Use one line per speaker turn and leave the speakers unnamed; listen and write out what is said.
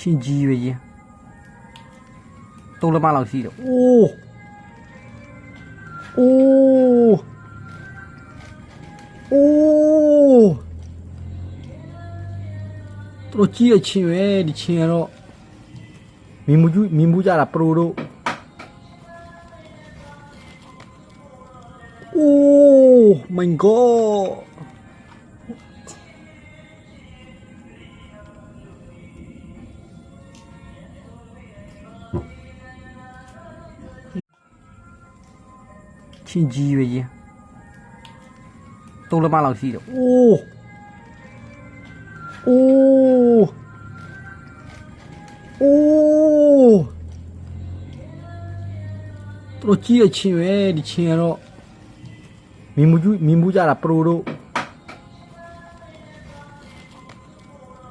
ချင်းကြီးပဲကြီးသုံးလက်မလောက်ရှိတယ်အိုးအိုးအိုးတို့ကြီးရချင်းပဲဒီချင်းကတော့မင်းမူကျမင်းမူကြတာပရိုတို့အိုး my god ချင်းကြီးပဲကြီးသုံးလက်မလောက်ရှိတယ်အိုးအိုးအိုးတို့ကြီးရချင်းပဲဒီချင်းကတော့မင်းမူကျမင်းမူကြတာပရိုတို့